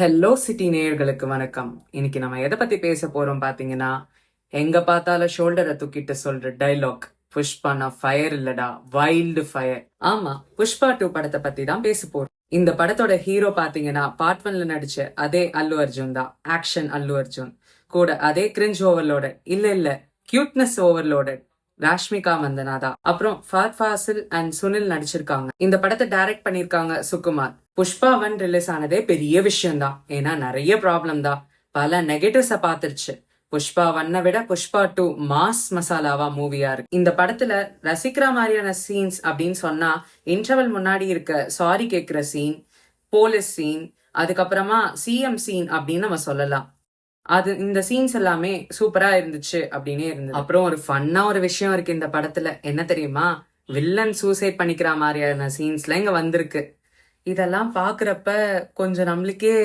Hello city நேயர்களுக்கு வணக்கம். இன்னைக்கு நம்ம எதை பத்தி பேச போறோம் பாத்தீங்கன்னா எங்க பார்த்தாலும் ஷோல்டரை தூக்கிட்டு சொல்ற டைலாக் புஷ்பானா ஃபயர் இல்லடா வைல்டு ஃபயர் ஆமா புஷ்பா டூ படத்தை பத்தி தான் பேச போறோம். இந்த படத்தோட ஹீரோ பாத்தீங்கன்னா பார்ட் ஒன்ல நடிச்ச அதே அல்லு அர்ஜுன் தான். ஆக்ஷன் அல்லு அர்ஜுன். கூட அதே கிரிஞ்ச் ஓவர்லோட இல்ல இல்ல கியூட்னஸ் ஓவர்லோட ராஷ்மிகா மந்தனாதா அப்புறம் ஃபாத் ஃபாசில் அண்ட் சுனில் நடிச்சிருக்காங்க. இந்த படத்தை டைரக்ட் பண்ணிருக்காங்க சுகுமார். புஷ்பா ஒன் ரிலீஸ் ஆனதே பெரிய விஷயம் தான் ஏன்னா நிறைய ப்ராப்ளம் தான். பல நெகட்டிவ்ஸ பாத்துருச்சு புஷ்பா ஒன்னை விட புஷ்பா டூ மாஸ் மசாலாவா மூவியா இருக்கு. இந்த படத்துல ரசிக்கிற மாதிரியான சீன்ஸ் அப்படின்னு சொன்னா இன்டர்வல் முன்னாடி இருக்க சாரி கேக்குற சீன் போலீஸ் சீன் அதுக்கப்புறமா சிஎம் சீன் அப்படின்னு நம்ம சொல்லலாம். அது இந்த சீன்ஸ் எல்லாமே சூப்பரா இருந்துச்சு அப்படின்னே இருந்தது. அப்புறம் ஒரு ஃபன்னா ஒரு விஷயம் இருக்கு இந்த படத்துல. என்ன தெரியுமா? வில்லன் சூசைட் பண்ணிக்கிற மாதிரியான சீன்ஸ்ல இங்க வந்திருக்கு. இதெல்லாம் பாக்குறப்ப கொஞ்சம் நம்மளுக்கே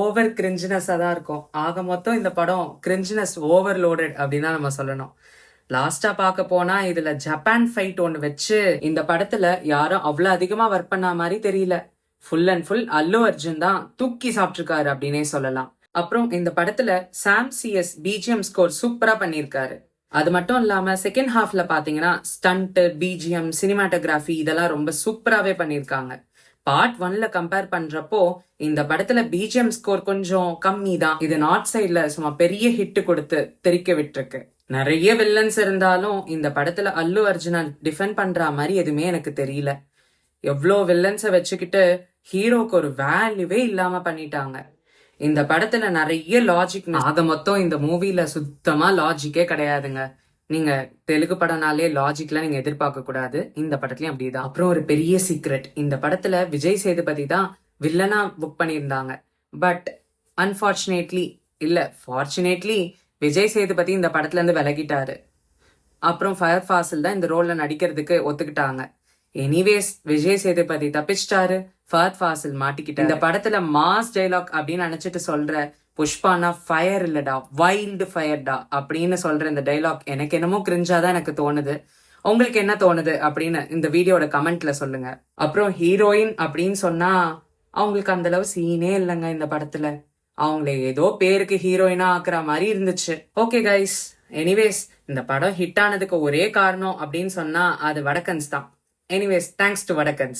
ஓவர் கிரிஞ்சினஸா தான் இருக்கும். ஆக மொத்தம் இந்த படம் கிரிஞ்சினஸ் ஓவர்லோடட் அப்படின்னு தான் நம்ம சொல்லணும். லாஸ்டா பார்க்க போனா இதுல ஜப்பான் ஃபைட் ஒன்று வச்சு இந்த படத்துல யாரும் அவ்வளவு அதிகமா ஒர்க் பண்ண மாதிரி தெரியல. Full and full Allu Arjun தான் தூக்கி சாப்பிட்டிருக்காரு அப்படின்னே சொல்லலாம். அப்புறம் இந்த படத்துல சாம் சிஎஸ் பிஜிஎம் ஸ்கோர் சூப்பரா பண்ணியிருக்காரு. அது மட்டும் இல்லாம செகண்ட் ஹாஃப்ல பாத்தீங்கன்னா ஸ்டண்ட் பிஜிஎம் சினிமாட்டோகிராஃபி இதெல்லாம் ரொம்ப சூப்பராவே பண்ணியிருக்காங்க. பார்ட் ஒன்ல கம்பேர் பண்றப்போ இந்த படத்துல பிஜிஎம் ஸ்கோர் கொஞ்சம் கம்மி தான் இது நார்த் சைட்ல சும்மா பெரிய ஹிட் கொடுத்து தெரிக்க விட்டுருக்கு. நிறைய வில்லன்ஸ் இருந்தாலும் இந்த படத்துல அல்லு அர்ஜுனா டிஃபெண்ட் பண்ற மாதிரி எதுவுமே எனக்கு தெரியல. எவ்வளோ வில்லன்ஸை வச்சுக்கிட்டு ஹீரோக்கு ஒரு வேல்யூவே இல்லாம பண்ணிட்டாங்க. இந்த படத்துல நிறைய லாஜிக் ஆக மொத்தம் இந்த மூவில சுத்தமா லாஜிக்கே கிடையாதுங்க. நீங்க தெலுங்கு படம்னாலே லாஜிக்லாம் நீங்க எதிர்பார்க்க கூடாது. இந்த படத்துலயும் அப்படிதான். அப்புறம் ஒரு பெரிய சீக்ரெட் இந்த படத்துல விஜய் சேதுபதி தான் வில்லனா புக் பண்ணியிருந்தாங்க. பட் அன்பார்ச்சுனேட்லி இல்ல ஃபார்ச்சுனேட்லி விஜய் சேதுபதி இந்த படத்துல இருந்து விலகிட்டாரு. அப்புறம் ஃபயர் ஃபாசில் தான் இந்த ரோல்ல நடிக்கிறதுக்கு ஒத்துக்கிட்டாங்க. எனிவேஸ் விஜய் சேதுபதி தப்பிச்சிட்டாரு. ஃபயர் ஃபாசில் மாட்டிக்கிட்டாரு. இந்த படத்துல மாஸ் டைலாக் அப்படின்னு நினைச்சிட்டு சொல்ற புஷ்பானா ஃபயர் இல்லடா வைல்டு ஃபயர்டா அப்படின்னு சொல்ற இந்த டைலாக் எனக்கு என்னமோ கிரிஞ்சாதான் எனக்கு தோணுது. உங்களுக்கு என்ன தோணுது அப்படின்னு இந்த வீடியோட கமெண்ட்ல சொல்லுங்க. அப்புறம் ஹீரோயின் அப்படின்னு சொன்னா அவங்களுக்கு அந்த அளவு சீனே இல்லைங்க இந்த படத்துல. அவங்கள ஏதோ பேருக்கு ஹீரோயினா ஆக்குற மாதிரி இருந்துச்சு. ஓகே கைஸ் எனிவேஸ் இந்த படம் ஹிட் ஆனதுக்கு ஒரே காரணம் அப்படின்னு சொன்னா அது வடக்கன்ஸ் தான். Anyways thanks to வடக்கன்ஸ்.